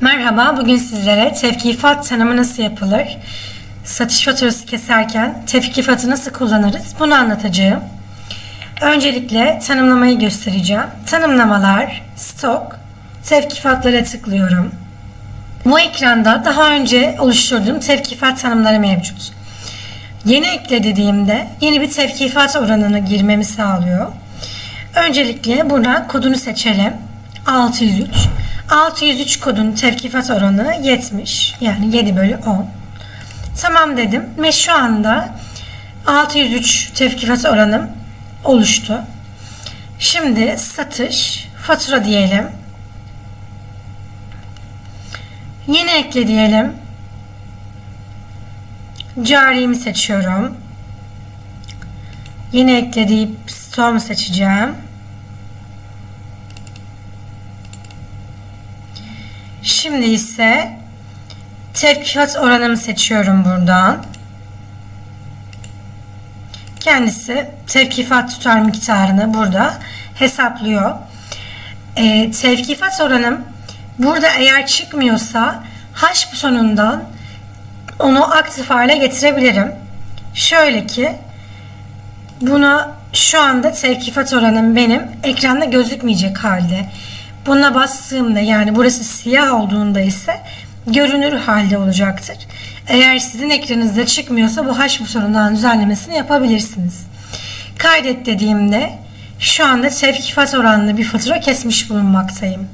Merhaba, bugün sizlere tevkifat tanımı nasıl yapılır, satış faturası keserken tevkifatı nasıl kullanırız bunu anlatacağım. Öncelikle tanımlamayı göstereceğim. Tanımlamalar, stok, tevkifatlara tıklıyorum. Bu ekranda daha önce oluşturduğum tevkifat tanımları mevcut. Yeni ekle dediğimde yeni bir tevkifat oranını girmemi sağlıyor. Öncelikle buradan kodunu seçelim. 603. 603 kodun tevkifat oranı 70. Yani 7 bölü 10. Tamam dedim ve şu anda 603 tevkifat oranım oluştu. Şimdi satış, fatura diyelim. Yeni ekle diyelim. Carimi seçiyorum. Yeni ekle deyip stoğumu seçeceğim. Şimdi ise tevkifat oranımı seçiyorum buradan. Kendisi tevkifat tutar miktarını burada hesaplıyor. Ee, tevkifat oranım burada eğer çıkmıyorsa hash butonundan onu aktif hale getirebilirim. Şöyle ki buna şu anda tevkifat oranım benim ekranda gözükmeyecek halde. Buna bastığımda yani burası siyah olduğunda ise görünür halde olacaktır. Eğer sizin ekranınızda çıkmıyorsa bu hash butonundan düzenlemesini yapabilirsiniz. Kaydet dediğimde şu anda tevkifat oranlı bir fatura kesmiş bulunmaktayım.